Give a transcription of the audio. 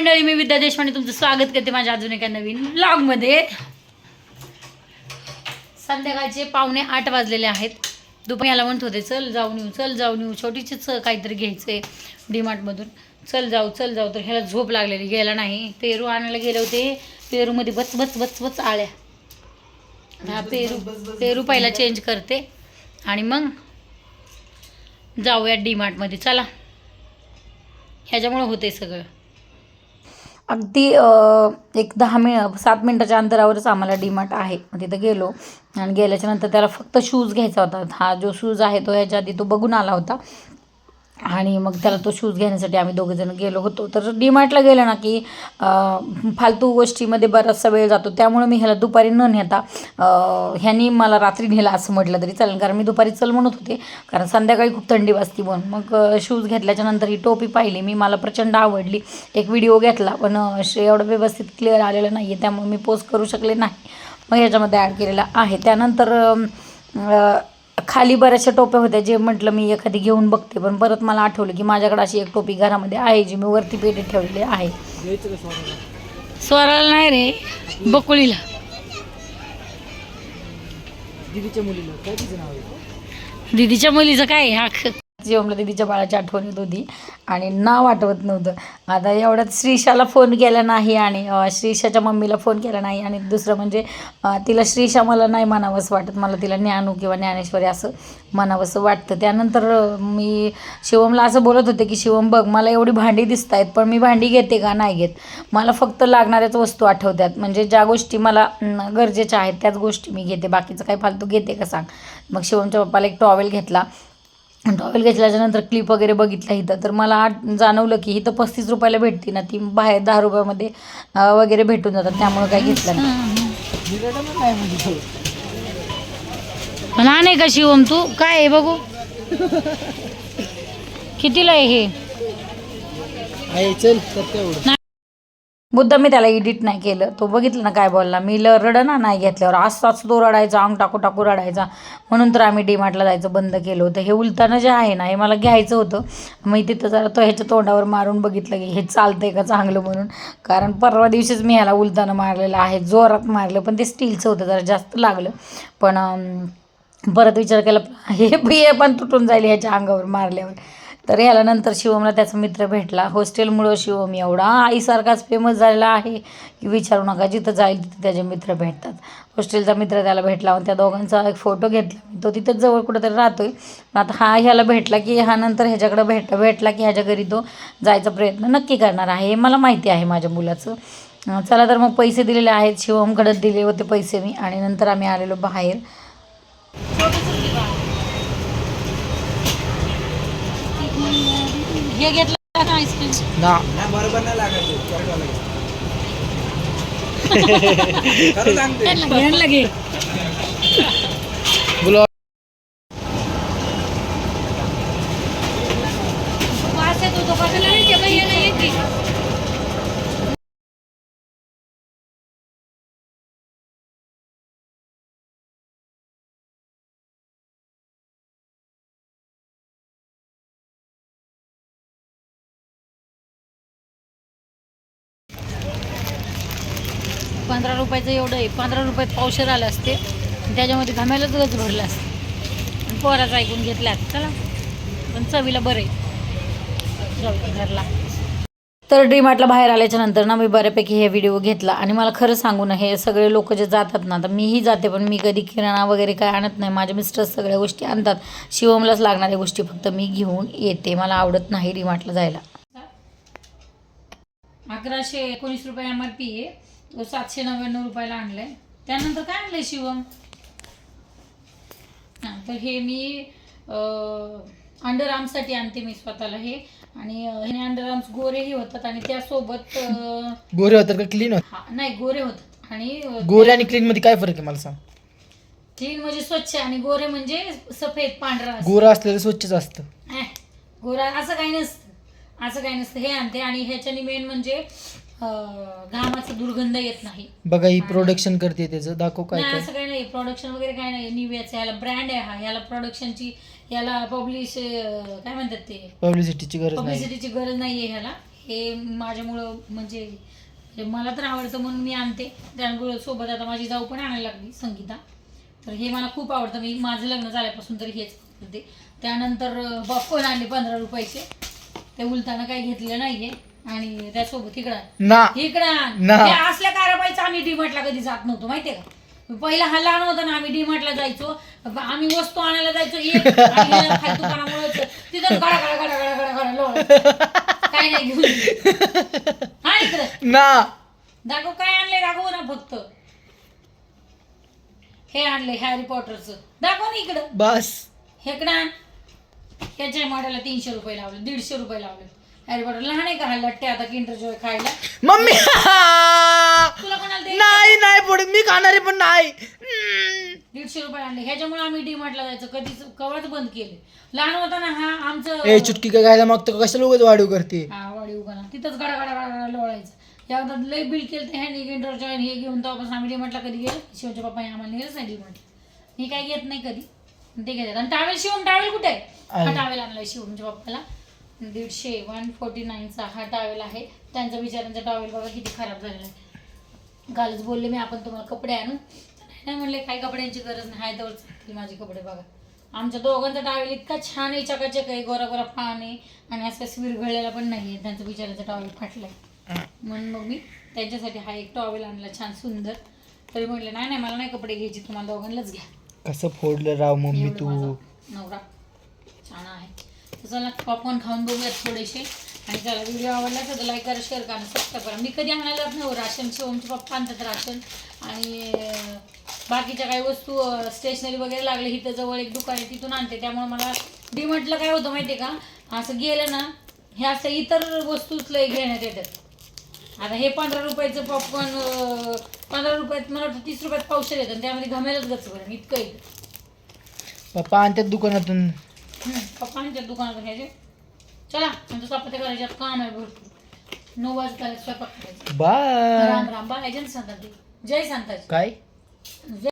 मंडळी मी विद्या देशपांडे तुमचं स्वागत करते माझ्या अजून एका नवीन ब्लॉगमध्ये संध्याकाळचे पावणे आठ वाजलेले आहेत. दुपारी याला म्हणत होते चल जाऊन येऊ चल जाऊन येऊ. छोटीशीच काहीतरी घ्यायचंय डीमार्टमधून चल जाऊ चल जाऊ. तर ह्याला झोप लागलेली गेला नाही. पेरू आणायला गेले होते. पेरूमध्ये बच बच बच बच आळ्या. हा पेरू पेरू पहिला चेंज करते. आणि मग जाऊया डीमार्टमध्ये चला. ह्याच्यामुळं होते सगळं. अगदी एक दहा मिनिट सात मिनटाच्या अंतरावरच आम्हाला डीमार्ट आहे. मग तिथं गेलो आणि गेल्याच्यानंतर त्याला फक्त शूज घ्यायचा होता. हा जो शूज आहे तो ह्याच्या आधी तो बघून आला होता. आणि मग त्याला तो शूज घेण्यासाठी आम्ही दोघेजण गेलो होतो. तर डीमार्टला गेलं ना की फालतू गोष्टीमध्ये बराचसा वेळ जातो. त्यामुळे मी ह्याला दुपारी न नेता अं, ह्यानी मला रात्री नेला असं म्हटलं तरी चालेल. कारण मी दुपारी चल म्हणत होते. कारण संध्याकाळी खूप थंडी वाजती म्हणून. मग शूज घेतल्याच्या नंतर ही टोपी पाहिली. मी मला प्रचंड आवडली. एक व्हिडिओ घेतला. पण अं, एवढं व्यवस्थित क्लिअर आलेलं नाही आहे त्यामुळे मी पोस्ट करू शकले नाही. मग ह्याच्यामध्ये ॲड केलेला आहे. त्यानंतर खाली बऱ्याचशा टोप्या होत्या जे म्हटलं मी एखादी घेऊन बघते पण परत मला आठवलं की माझ्याकडे अशी एक टोपी घरामध्ये आहे जी मी वरती पेटीत ठेवलेली आहे. स्वराला? नाही रे बकुळीला. दीदीच्या मुलीला. काय तिचं नाव आहे? दिदीच्या मुलीचं काय हा जेवमला दिदीच्या बाळाची आठवण येत होती आणि नाव आठवत नव्हतं. आता एवढ्यात श्रीषाला फोन केला नाही आणि श्रीशाच्या श्रीषाच्या मम्मीला फोन केला नाही आणि दुसरं म्हणजे तिला श्रीषा मला नाही म्हणावंसं वाटत. मला तिला ज्ञानू किंवा ज्ञानेश्वरी असं म्हणावंसं वाटतं. त्यानंतर मी शिवमला असं बोलत होते की शिवम बघ मला एवढी भांडी दिसत आहेत पण मी भांडी घेते का? नाही घेत. मला फक्त लागणाऱ्याच वस्तू आठवतात म्हणजे ज्या गोष्टी मला गरजेच्या आहेत त्याच गोष्टी मी घेते. बाकीचं काही फालतू घेते का सांग? मग शिवमच्या पप्पाला एक टॉवेल घेतला. टॉवेल घेतल्याच्यानंतर क्लिप वगैरे बघितलं इथं. तर मला आठ जाणवलं की इथं पस्तीस रुपयाला भेटते ना. ती बाहेर दहा रुपयामध्ये वगैरे भेटून जातात. त्यामुळं काही घेतलं नाही. नाही म्हणजे लहान आहे का शिवम तू? काय आहे बघू? कितीला आहे हे? चल मुद्दा मी त्याला एडिट नाही केलं. तो बघितलं ना काय बोलला. मी ल रडना नाही घेतल्यावर असताच तो रडायचा अंग टाकू टाकू रडायचा. म्हणून तर आम्ही डीमार्टला जायचं बंद केलं होतं. हे उलताना जे आहे ना हे मला घ्यायचं होतं. मी तिथं जरा तो ह्याच्या तोंडावर मारून बघितलं की हे चालतंय का चांगलं म्हणून. कारण परवा दिवशीच मी ह्याला उलताना मारलेलं आहे. जोरात मारलं पण ते स्टीलचं होतं जरा जास्त लागलं. पण परत विचार केला हे बिये पण तुटून जाईल ह्याच्या अंगावर मारल्यावर. तर ह्याला नंतर शिवमला त्याचा मित्र भेटला. हॉस्टेलमुळं शिवम एवढा आईसारखाच फेमस झालेला आहे की विचारू नका जिथं जाईल तिथं त्याचे मित्र भेटतात. हॉस्टेलचा मित्र त्याला भेटला आणि त्या दोघांचा एक फोटो घेतला. तो तिथंच जवळ कुठंतरी आहे पण आता हा ह्याला भेटला की हा नंतर ह्याच्याकडं भेट भेटला की ह्याच्या घरी तो जायचा प्रयत्न नक्की करणार आहे. हे मला माहिती आहे माझ्या मुलाचं. चला तर मग पैसे दिलेले आहेत. शिवमकडे दिले होते पैसे मी आणि नंतर आम्ही आलेलो बाहेर. हे घेतलं का आईस्क्रीम ना। बरोबर नाही लागत लगे। बोला वास येतो तो कशाला नाही येते पंधरा रुपयाचं एवढं आहे. पंधरा रुपयात पावशर आलं असते. आणि त्याच्यामध्ये घामायलाच गज भरलं असतं. आणि पोराचं ऐकून घेतल्यात चला. पण चवीला बरं आहे. घरला. तर डीमार्टला बाहेर आल्याच्यानंतर ना मी बऱ्यापैकी हे व्हिडिओ घेतला. आणि मला खरं सांगू ना हे सगळे लोक जे जातात ना तर मीही जाते पण मी कधी किराणा वगैरे काय आणत नाही. माझे मिस्टर सगळ्या गोष्टी आणतात. शिवमलाच लागणाऱ्या गोष्टी फक्त मी घेऊन येते. मला आवडत नाही डीमार्टला जायला. अकराशे एकोणीस रुपये एम आर पी आहे. तो सातशे नव्याण्णव रुपयाला आणलाय. त्यानंतर काय आणलंय शिवम? हां तर हे मी अंडर आर्म्ससाठी आणते मी स्वतःला हे. आणि हे अंडर आर्म्स गोरेही होतात आणि त्यासोबत गोरे होतात का क्लीन होत? नाही गोरे होतात. आणि गोरे आणि क्लीन मध्ये काय फरक आहे मला सांग. क्लीन म्हणजे स्वच्छ आणि गोरे म्हणजे सफेद पांढरा. गोरं असलेलं स्वच्छच असतं. गोरा असं काही नसतं. असं काही नसतं. हे आणते आणि ह्याच्याने मेन म्हणजे घामाचा दुर्गंध येत नाही. बघा ही प्रोडक्शन करते त्याचं दाखव काय नाही काय. असं काही नाही. प्रोडक्शन वगैरे काही नाही. निव्याचं ह्याला ब्रँड आहे हा. ह्याला प्रोडक्शनची याला पब्लिश काय म्हणतात ते? पब्लिसिटीची गरज नाही. पब्लिसिटीची गरज नाहीये ह्याला. हे माझ्यामुळं म्हणजे म्हणजे मला तर आवडतं म्हणून मी आणते. त्यामुळं सोबत आता माझी जाऊ पण आणायला लागली संगीता. तर हे मला खूप आवडतं. मी माझं लग्न झाल्यापासून तर हेच करते. त्यानंतर बॉपकॉर्न आणले पंधरा रुपयाचे. ते उलताना काही घेतलं नाहीये. आणि त्यासोबत इकडं ना. इकडं ना. हे असल्या कारवाईचं आम्ही डीमार्टला कधी जात नव्हतो माहितीये का? पहिला हा लहान होता ना आम्ही डीमार्टला जायचो. आम्ही वस्तू आणायला जायचो एक आणि खाली दुकानामुळेच. तिथं गडा गडा गडा गडा गडा गडा लोळायचं. काय नाही घेऊन ये. हा इकडं. ना. दाखव काय आणले दाखव ना फक्त. हे आणले हॅरी पॉटरचं दाखव ना इकडं. बस. हेकडं आण. ह्याच्या मॉडेलला तीनशे रुपये लावले दीडशे रुपये लावले. पॉटर लहान आहे का हा लट्टे आता किंडर जॉय खायला? मम्मी तुला कोणाला ते नाही नाही पुढे मी खाणारे पण नाही. हम्म. दीडशे रुपये आणले. ह्याच्यामुळे आम्ही डीमार्टला जायचं. कधीच कवाच बंद केले. लहान होताना हा आमचं ए चुटकी काय खायला मागतो का? कशाला उगाच वाढीव करते? हा वाडी उगाला तिथंच गडा गडा गडा गडा लोळायचं. यावर लय बिल केलं ते ह्याने किंडर जॉय हे घेऊन तेव्हापासून आम्ही डीमार्टला कधी गेलो शिवच्या पप्पाने आम्हाला नेलंच नाही डीमार्ट मी काय घेत नाही कधी. ते घेतात. आणि टावेल शिवून टावेल कुठे आहे? हा. टावेल आणलाय शिवूनच्या पप्पाला. दीडशे वन फोर्टी नाईनचा हा टावेल आहे. त्यांचा बिचारांचा टावेल बघा किती खराब झालेला आहे. कालच बोलले मी आपण तुम्हाला कपडे आणू. नाही म्हणले काही कपड्यांची गरज नाही आहे तर माझे कपडे बघा. आमच्या दोघांचा टावेल इतका छान आहे चकाचक आहे गोरा गोरा आहे. आणि असं स्वीर घळलेला पण नाही आहे. त्यांचा बिचाराचा टॉवेल फाटलाय. म्हणून मग मी त्यांच्यासाठी हा एक टॉवेल आणला छान सुंदर. तरी म्हटलं नाही नाही मला नाही कपडे घ्यायचे तुम्हाला दोघांनाच घ्या. कसं फोडलं राव मम्मी तू? नवरा छान आहे. तर चला पॉपकॉर्न खाऊन बघूयात थोडेसे. आणि चला व्हिडिओ आवडला तर लाईक करा शेअर करा सबस्क्राईब करा. मी कधी आणायला नाही हो, राशन शिवमचे पप्पा आणतात राशन. आणि बाकीच्या काही वस्तू स्टेशनरी वगैरे लागले इथं जवळ एक दुकान आहे तिथून आणते. त्यामुळे मला डिमार्टला काय होतं माहिती आहे का? असं गेलं ना हे असं इतर वस्तूच लय घेण्यात येतात आता हे पंधरा रुपयाचं पॉपकॉर्न पंधरा रुपयात मला वाटतं तीस रुपयात पावशे येतं. आणि त्यामध्ये घमेलच गच इतकं येतं. पप्पा आणतात दुकानातून. पप्पांच्या दुकानातून घ्यायचे. चला आमचं चपात्या करायच्यात काम आहे भरपूर. नऊ वाजता स्वयंपाक करायचा. बाय. राम राम. बाय. जय संताजी. जय संताजी. काय? जय